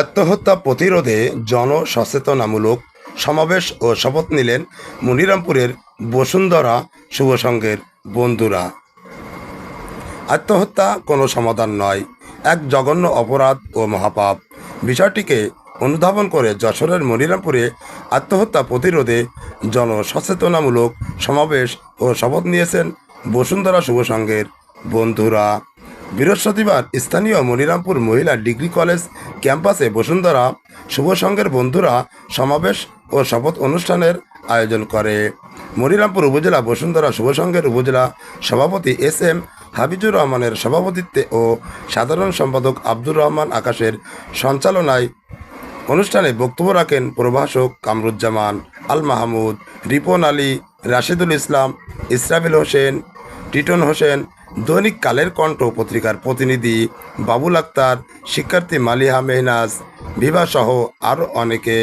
আত্মহত্যা প্রতিরোধে জনসচেতনামূলক সমাবেশ ও শপথ নিলেন মনিরামপুরের বসুন্ধরা শুভ সংঘের বন্ধুরা। আত্মহত্যা কোনো সমাধান নয়, এক জঘন্য অপরাধ ও মহাপাপ। বিষয়টিকে অনুধাবন করে যশোরের মনিরামপুরে আত্মহত্যা প্রতিরোধে জনসচেতনামূলক সমাবেশ ও শপথ নিয়েছেন বসুন্ধরা শুভ সংঘের বন্ধুরা। বৃহস্পতিবার স্থানীয় মনিরামপুর মহিলা ডিগ্রি কলেজ ক্যাম্পাসে বসুন্ধরা শুভ সংঘের বন্ধুরা সমাবেশ ও শপথ অনুষ্ঠানের আয়োজন করে। মনিরামপুর উপজেলা বসুন্ধরা শুভ সংঘের উপজেলা সভাপতি এস এম হাবিজুর রহমানের সভাপতিত্বে ও সাধারণ সম্পাদক আব্দুর রহমান আকাশের সঞ্চালনায় অনুষ্ঠানে বক্তব্য রাখেন প্রভাষক কামরুজ্জামান, আল মাহমুদ, রিপন আলী, রাশিদুল ইসলাম, ইসরাফিল হোসেন, টিটন হোসেন দৈনিক কালের কণ্ঠ পত্রিকার প্রতিনিধি বাবুল আক্তার শিক্ষার্থী মালিহা মেহনাজ বিভা সহ আরও অনেকে।